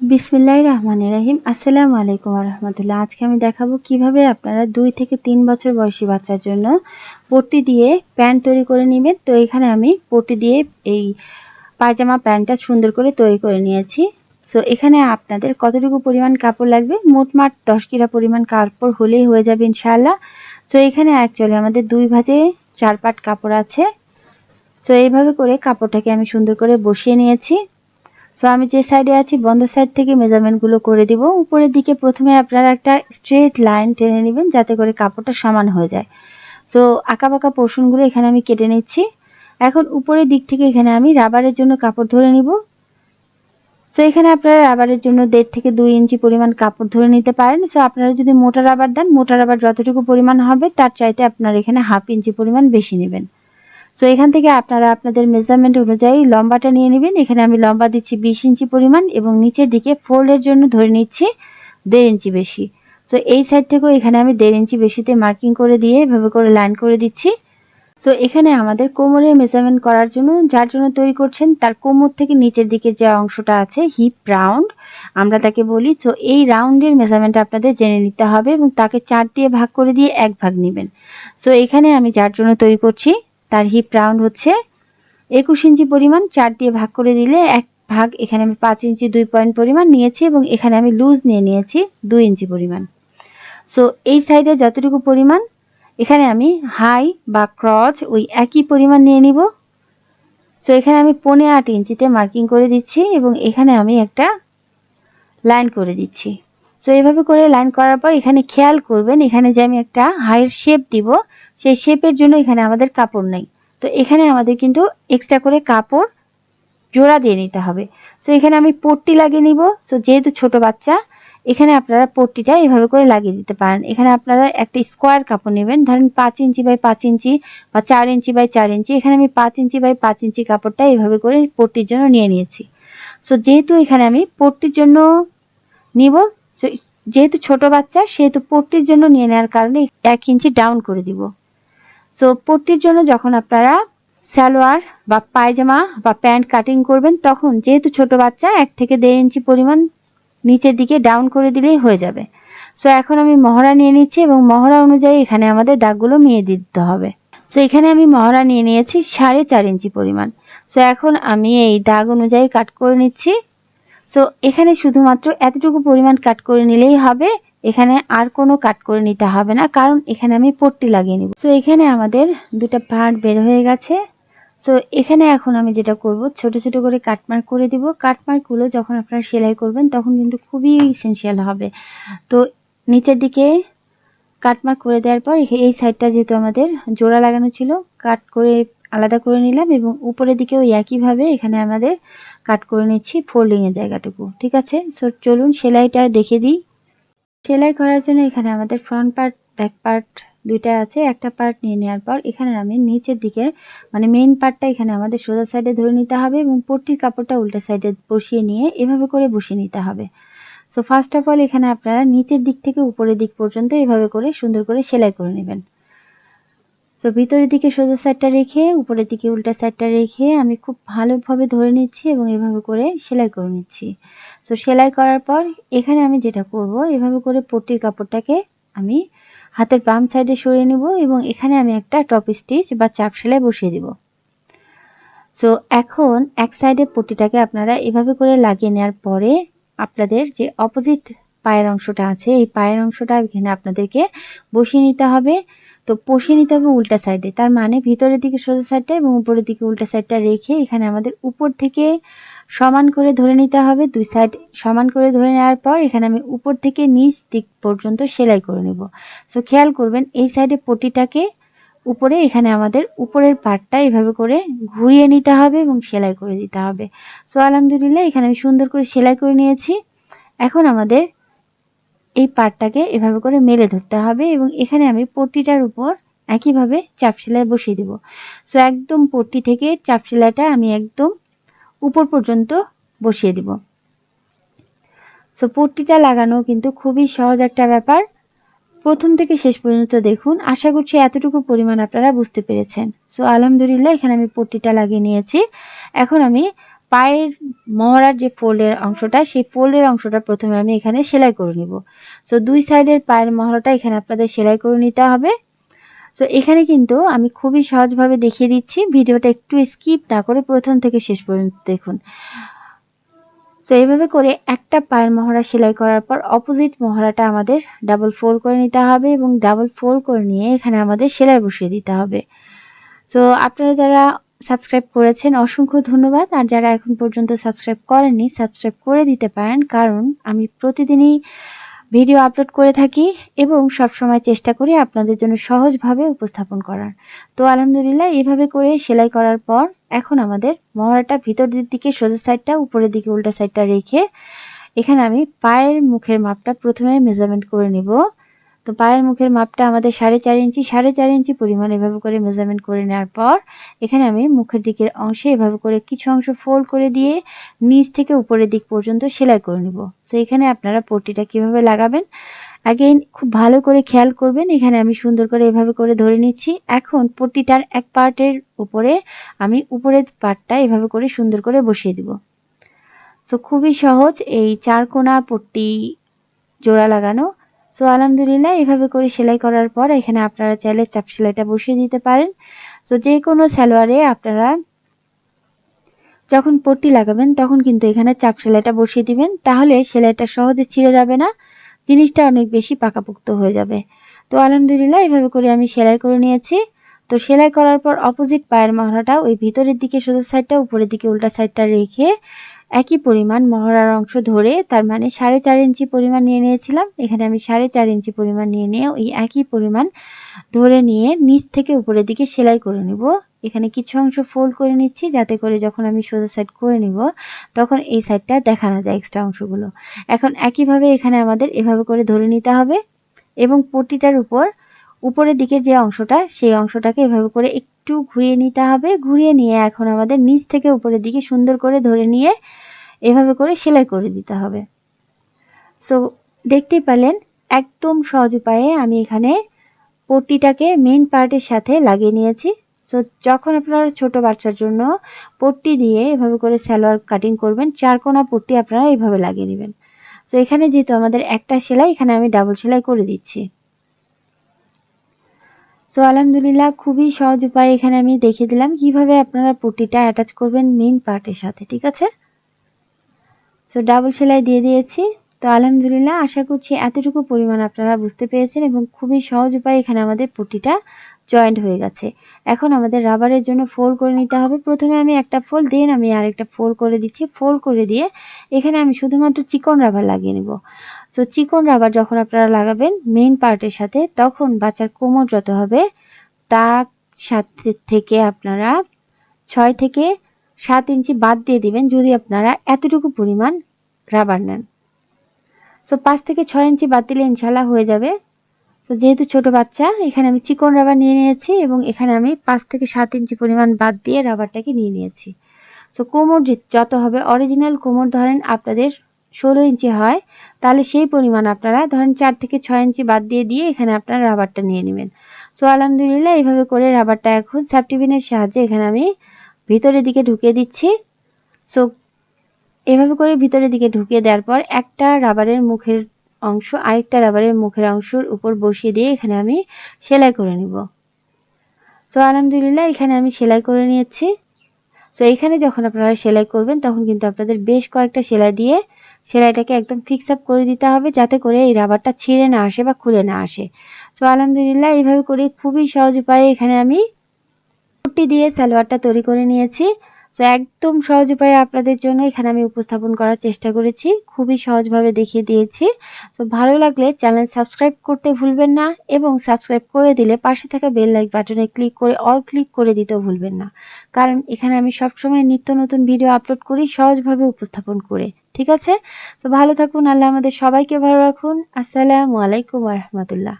বিসমিল্লাহ রহমান রাহিম। আসসালামু আলাইকুম রহমতুল্লাহ। আজকে আমি দেখাবো কীভাবে আপনারা দুই থেকে তিন বছর বয়সী বাচ্চার জন্য পট্টি দিয়ে প্যান্ট তৈরি করে নেবেন। তো এখানে আমি পট্টি দিয়ে এই পায়জামা প্যান্টটা সুন্দর করে তৈরি করে নিয়েছি। সো এখানে আপনাদের কতটুকু পরিমাণ কাপড় লাগবে? মোটমাট দশ কিরা পরিমাণ কাপড় হলেই হয়ে যাবে ইনশাআল্লাহ। সো এখানে অ্যাকচুয়ালি আমাদের দুই ভাজে চার পাট কাপড় আছে। সো এইভাবে করে কাপড়টাকে আমি সুন্দর করে বসিয়ে নিয়েছি। সো আমি যে সাইডে আছি, বন্ধ সাইড থেকে মেজারমেন্টগুলো করে দিব। উপরের দিকে প্রথমে আপনারা একটা স্ট্রেট লাইন টেনে নেবেন, যাতে করে কাপড়টা সমান হয়ে যায়। সো আঁকা বাঁকা পোর্শনগুলো এখানে আমি কেটে নিচ্ছি। এখন উপরের দিক থেকে এখানে আমি রাবারের জন্য কাপড় ধরে নিব। সো এখানে আপনারা রাবারের জন্য দেড় থেকে দুই ইঞ্চি পরিমাণ কাপড় ধরে নিতে পারেন। সো আপনারা যদি মোটা রাবার দেন, মোটা রাবার যতটুকু পরিমাণ হবে, তার চাইতে আপনারা এখানে হাফ ইঞ্চি পরিমাণ বেশি নেবেন। সো এখান থেকে আপনারা আপনাদের মেজারমেন্ট অনুযায়ী লম্বাটা নিয়ে নেবেন। এখানে আমি লম্বা দিচ্ছি বিশ ইঞ্চি পরিমাণ এবং নিচের দিকে ফোল্ডের জন্য ধরে নিচ্ছি দেড় ইঞ্চি বেশি। সো এই সাইড থেকেও এখানে আমি দেড় ইঞ্চি বেশিতে মার্কিং করে দিয়ে এভাবে করে লাইন করে দিচ্ছি। সো এখানে আমাদের কোমরের মেজারমেন্ট করার জন্য যার জন্য তৈরি করছেন, তার কোমর থেকে নিচের দিকে যে অংশটা আছে হিপ রাউন্ড আমরা তাকে বলি। সো এই রাউন্ডের মেজারমেন্ট আপনাদের জেনে নিতে হবে এবং তাকে চার দিয়ে ভাগ করে দিয়ে এক ভাগ নেবেন। সো এখানে আমি যার জন্য তৈরি করছি তার হিপ রাউন্ড হচ্ছে একুশ ইঞ্চি পরিমাণ, চার দিয়ে ভাগ করে দিলে এক ভাগ, এখানে আমি পাঁচ ইঞ্চি দুই পয়েন্ট পরিমাণ নিয়েছি এবং এখানে আমি লুজ নিয়ে নিয়েছি দুই ইঞ্চি পরিমাণ। সো এই সাইডে যতটুকু পরিমাণ, এখানে আমি হাই বা ক্রচ ওই একই পরিমাণ নিয়ে নিব। সো এখানে আমি পনে আট ইঞ্চিতে মার্কিং করে দিচ্ছি এবং এখানে আমি একটা লাইন করে দিচ্ছি। সো এইভাবে করে লাইন করার পর এখানে খেয়াল করবেন, এখানে যে আমি একটা হাইয়ের শেপ দিব, সেই শেপের জন্য এখানে আমাদের কাপড় নেই। তো এখানে আমাদের কিন্তু এক্সট্রা করে কাপড় জোড়া দিয়ে নিতে হবে। সো এখানে আমি পট্টি লাগিয়ে নিব। সো যেহেতু ছোট বাচ্চা, এখানে আপনারা পট্টিটা এভাবে করে লাগিয়ে দিতে পারেন। এখানে আপনারা একটা স্কোয়ার কাপড় নেবেন। ধরেন পাঁচ ইঞ্চি বাই পাঁচ ইঞ্চি বা চার ইঞ্চি বাই চার ইঞ্চি, এখানে আমি পাঁচ ইঞ্চি বাই পাঁচ ইঞ্চি কাপড়টা এভাবে করে পট্টির জন্য নিয়ে নিয়েছি। সো যেহেতু এখানে আমি পট্টির জন্য নিব যেহেতু ছোট বাচ্চা, সেহেতু পট্টির জন্য নিয়ে নেওয়ার কারণে এক ইঞ্চি ডাউন করে দিব। সো পট্টির জন্য যখন আপনারা সালোয়ার বা পায়জামা বা প্যান্ট কাটিং করবেন, তখন যেহেতু ছোট বাচ্চা, এক থেকে দেড় ইঞ্চি পরিমাণ নিচের দিকে ডাউন করে দিলেই হয়ে যাবে। সো এখন আমি মহড়া নিয়ে নিচ্ছি এবং মহড়া অনুযায়ী এখানে আমাদের দাগগুলো মিয়ে দিতে হবে। সো এখানে আমি মহড়া নিয়ে নিয়েছি সাড়ে চার ইঞ্চি পরিমাণ। সো এখন আমি এই দাগ অনুযায়ী কাট করে নিচ্ছি। সো এখানে শুধুমাত্র এতটুকু পরিমাণ কাট করে নিলেই হবে। এখানে আর কোনো কাট করে নিতে হবে না, কারণ এখানে আমি পট্টি লাগিয়ে নিব। সো এখানে আমাদের দুটা পার্ট বের হয়ে গেছে। সো এখানে এখন আমি যেটা করব, ছোট ছোট করে কাটমার্ক করে দিব। কাটমার্কগুলো যখন আপনারা সেলাই করবেন, তখন কিন্তু খুবই ইসেন্সিয়াল হবে। তো, নিচের দিকে কাটমার্ক করে দেওয়ার পর এই সাইডটা যেহেতু আমাদের জোড়া লাগানো ছিল কাট করে আলাদা করে নিলাম এবং উপরের দিকেও একইভাবে এখানে আমাদের কাট করে নিচ্ছি ফোল্ডিংয়ের জায়গাটুকু, ঠিক আছে? সো চলুন সেলাইটা দেখে দিই। সেলাই করার জন্য এখানে আমাদের ফ্রন্ট পার্ট ব্যাক পার্ট দুইটা আছে, একটা পার্ট নিয়ে নেওয়ার পর এখানে আমি নিচের দিকে মানে মেইন পার্টটা এখানে আমাদের সোজা সাইডে ধরে নিতে হবে এবং পট্টির কাপড়টা উল্টা সাইডে বসিয়ে নিয়ে এভাবে করে বসিয়ে নিতে হবে। সো ফার্স্ট অফ অল এখানে আপনারা নিচের দিক থেকে উপরের দিক পর্যন্ত এভাবে করে সুন্দর করে সেলাই করে নেবেন। সো ভিতরের দিকে সোজা সাইডটা রেখে, উপরের দিকে উল্টা সাইডটা রেখে আমি খুব ভালোভাবে ধরে নিচ্ছি এবং এভাবে করে সেলাই করে নিচ্ছি। সো সেলাই করার পর এখানে আমি যেটা করব, এভাবে করে পট্টির কাপড়টাকে আমি হাতের বাম সাইডে সরিয়ে নিব এবং এখানে আমি একটা টপ স্টিচ বা চাপ সেলাই বসিয়ে দিব। সো এখন এক সাইডে পট্টিটাকে আপনারা এভাবে করে লাগিয়ে নেওয়ার পরে আপনাদের যে অপোজিট পায়ের অংশটা আছে, এই পায়ের অংশটা এখানে আপনাদেরকে বসিয়ে নিতে হবে। তো বসিয়ে নিতে হবে উল্টা সাইডে তার মানে ভিতরের দিকে সোজা সাইডটা এবং উপরের দিকে উল্টা সাইডটা রেখে এখানে আমাদের উপর থেকে সমান করে ধরে নিতে হবে। দুই সাইড সমান করে ধরে নেওয়ার পর এখানে আমি উপর থেকে নিচ দিক পর্যন্ত সেলাই করে নেব। সো খেয়াল করবেন এই সাইডে পটিটাকে উপরে এখানে আমাদের উপরের পার্টটা এভাবে করে ঘুরিয়ে নিতে হবে এবং সেলাই করে দিতে হবে। সো আলহামদুলিল্লাহ এখানে আমি সুন্দর করে সেলাই করে নিয়েছি। এখন আমাদের এই পার্টটাকে এভাবে করে মেলে ধরতে হবে এবং এখানে আমি পট্টিটার উপর একইভাবে চাপ সেলাই বসিয়ে দেব। সো একদম পট্টি থেকে চাপ সেলাইটা আমি একদম উপর পর্যন্ত বসিয়ে দিব। সো পট্টিটা লাগানো কিন্তু খুবই সহজ একটা ব্যাপার। প্রথম থেকে শেষ পর্যন্ত দেখুন, আশা করছি এতটুকু পরিমাণ আপনারা বুঝতে পেরেছেন। সো আলহামদুলিল্লাহ এখানে আমি পট্টিটা লাগিয়ে নিয়েছি। এখন আমি পায়ের মহড়ার যে ফোল্ডের অংশটা, সেই ফোল্ডের অংশটা প্রথমে আমি এখানে সেলাই করে নিব। সো দুই সাইডের পায়ের মহড়াটা এখানে আপনাদের সেলাই করে নিতে হবে। সো এখানে কিন্তু আমি খুবই সহজভাবে দেখিয়ে দিচ্ছি। ভিডিওটা একটু স্কিপ না করে প্রথম থেকে শেষ পর্যন্ত দেখুন। সো এইভাবে করে একটা পায়ের মহড়া সেলাই করার পর অপোজিট মহড়াটা আমাদের ডাবল ফোল্ড করে নিতে হবে এবং ডাবল ফোল্ড করে নিয়ে এখানে আমাদের সেলাই বসিয়ে দিতে হবে। সো আপনারা যারা সাবস্ক্রাইব করেছেন, অসংখ্য ধন্যবাদ। আর যারা এখন পর্যন্ত সাবস্ক্রাইব করেননি, সাবস্ক্রাইব করে দিতে পারেন, কারণ আমি প্রতিদিনই ভিডিও আপলোড করে থাকি এবং সবসময় চেষ্টা করি আপনাদের জন্য সহজভাবে উপস্থাপন করার। তো আলহামদুলিল্লাহ, এইভাবে করে সেলাই করার পর এখন আমাদের মহড়াটা ভিতরের দিকে সোজা সাইডটা, উপরের দিকে উল্টা সাইডটা রেখে এখানে আমি পায়ের মুখের মাপটা প্রথমে মেজারমেন্ট করে নিব। তো পায়ের মুখের মাপটা আমাদের সাড়ে চার ইঞ্চি, সাড়ে চার ইঞ্চি পরিমাণ এভাবে করে মেজারমেন্ট করে নেওয়ার পর, এখানে আমি মুখের দিকের অংশে এভাবে করে কিছু অংশ ফোল্ড করে দিয়ে নিচ থেকে উপরের দিক পর্যন্ত সেলাই করে নিব। তো এখানে আপনারা পট্টিটা কীভাবে লাগাবেন? আগে খুব ভালো করে খেয়াল করবেন। এখানে আমি সুন্দর করে এভাবে করে ধরে নিচ্ছি। এখন পট্টিটার এক পার্টের উপরে আমি উপরের পার্টটা এভাবে করে সুন্দর করে বসিয়ে দিব। সো খুবই সহজ এই চার কোনা পট্টি জোড়া লাগানো। সো আলহামদুলিল্লাহ, এভাবে করে সেলাই করার পর এখানে আপনারা চাইলে চাপ সেলাইটা বসিয়ে দিতে পারেন। সো যে কোনো সালোয়ারে আপনারা যখন পট্টি লাগাবেন, তখন কিন্তু এখানে চাপ সেলাইটা বসিয়ে দিবেন। তাহলে সেলাইটা সহজে ছিঁড়ে যাবে না, জিনিসটা অনেক বেশি পাকাপোক্ত হয়ে যাবে। তো, আলহামদুলিল্লাহ, এভাবে করে আমি সেলাই করে নিয়েছি। তো, সেলাই করার পর অপোজিট পায়ের মহড়াটা ওই ভিতরের দিকে সোজা সাইডটা উপরের দিকে উল্টা সাইডটা রেখে একই পরিমাণ মহড়ার অংশ ধরে, তার মানে সাড়ে চার ইঞ্চি পরিমাণ নিয়ে নিয়েছিলাম। এখানে আমি সাড়ে চার ইঞ্চি পরিমাণ নিয়ে নিয়ে ওই একই পরিমাণ ধরে নিয়ে নিচ থেকে উপরের দিকে সেলাই করে নিব। এখানে কিছু অংশ ফোল্ড করে নিচ্ছি, যাতে করে যখন আমি সোজা সাইড করে নিব, তখন এই সাইডটা দেখা না যায় এক্সট্রা অংশগুলো। এখন একইভাবে এখানে আমাদের এভাবে করে ধরে নিতে হবে এবং পট্টিটার উপর উপরের দিকে যে অংশটা, সেই অংশটাকে এভাবে করে একটু ঘুরিয়ে নিতে হবে। ঘুরিয়ে নিয়ে এখন আমাদের নিচ থেকে উপরের দিকে সুন্দর করে ধরে নিয়ে এভাবে করে সেলাই করে দিতে হবে। সো দেখতেই পেলেন, একদম সহজ উপায়ে আমি এখানে পট্টিটাকে মেন পার্টের সাথে লাগিয়ে নিয়েছি। সো যখন আপনারা ছোট বাচ্চার জন্য পট্টি দিয়ে এভাবে করে সালোয়ার কাটিং করবেন, চার কোনা পট্টি আপনারা এইভাবে লাগিয়ে নেবেন। সো এখানে যেহেতু আমাদের একটা সেলাই, এখানে আমি ডাবল সেলাই করে দিচ্ছি। সো আলহামদুলিল্লাহ, খুবই সহজ উপায় এখানে আমি দেখিয়ে দিলাম। কীভাবে আপনারা পুটিটা অ্যাটাচ করবেন মেইন পার্টের সাথে, ঠিক আছে? সো ডাবল সেলাই দিয়ে দিয়েছি। তো, আলহামদুলিল্লাহ, আশা করছি এতটুকু পরিমাণ আপনারা বুঝতে পেরেছেন এবং খুবই সহজ উপায় এখানে আমাদের পট্টিটা জয়েন্ট হয়ে গেছে। এখন আমাদের রাবারের জন্য ফোল্ড করে নিতে হবে। প্রথমে আমি একটা ফোল্ড দেন আমি আরেকটা ফোল্ড করে দিচ্ছি। ফোল্ড করে দিয়ে এখানে আমি শুধুমাত্র চিকন রাবার লাগিয়ে নেব। সো চিকন রাবার যখন আপনারা লাগাবেন মেইন পার্টের সাথে, তখন বাচ্চার কোমর যত হবে, তার সাথে থেকে আপনারা ছয় থেকে সাত ইঞ্চি বাদ দিয়ে দিবেন যদি আপনারা এতটুকু পরিমাণ রাবার নেন। সো পাঁচ থেকে ছয় ইঞ্চি বাদ দিলে ইনশাল্লাহ হয়ে যাবে। তো যেহেতু ছোট বাচ্চা, এখানে আমি চিকন রাবার নিয়ে নিয়েছি এবং এখানে আমি পাঁচ থেকে সাত ইঞ্চি পরিমাণ বাদ দিয়ে রাবারটাকে নিয়ে নিয়েছি। সো কোমর যত হবে অরিজিনাল কোমর ধরেন আপনাদের ষোলো ইঞ্চি হয়, তাহলে সেই পরিমাণ আপনারা ধরেন চার থেকে ছয় ইঞ্চি বাদ দিয়ে দিয়ে এখানে আপনারা রাবারটা নিয়ে নেবেন। সো আলহামদুলিল্লাহ এইভাবে করে রাবারটা এখন স্যাপটিবিনের সাহায্যে এখানে আমি ভিতরের দিকে ঢুকিয়ে দিচ্ছি। সো এভাবে করে ভিতরের দিকে ঢুকিয়ে দেওয়ার পর একটা রাবারের মুখের অংশ আরেকটা রাবারের মুখের অংশের উপর বসিয়ে দিয়ে এখানে আমি সেলাই করে নিব। তো আলহামদুলিল্লাহ, এখানে আমি সেলাই করে নিয়েছি। তো এখানে যখন আপনারা সেলাই করবেন, তখন কিন্তু আপনাদের বেশ কয়েকটা সেলাই দিয়ে সেলাইটাকে একদম ফিক্স আপ করে দিতে হবে, যাতে করে এই রাবারটা ছিঁড়ে না আসে বা খুলে না আসে। তো আলহামদুলিল্লাহ, এইভাবে করে খুবই সহজ উপায়ে এখানে আমি পট্টি দিয়ে সালোয়ারটা তৈরি করে নিয়েছি। সো একদম সহজ উপায়ে আপনাদের জন্য এখানে আমি উপস্থাপন করার চেষ্টা করেছি। খুবই সহজভাবে দেখিয়ে দিয়েছি। তো ভালো লাগলে চ্যানেল সাবস্ক্রাইব করতে ভুলবেন না এবং সাবস্ক্রাইব করে দিলে পাশে থাকা বেল লাইক বাটনে ক্লিক করে অল ক্লিক করে দিতেও ভুলবেন না। কারণ এখানে আমি সবসময় নিত্য নতুন ভিডিও আপলোড করি সহজভাবে উপস্থাপন করে। ঠিক আছে? তো ভালো থাকুন, আল্লাহ আমাদের সবাইকে ভালো রাখুন। আসসালামু আলাইকুম রহমতুল্লাহ।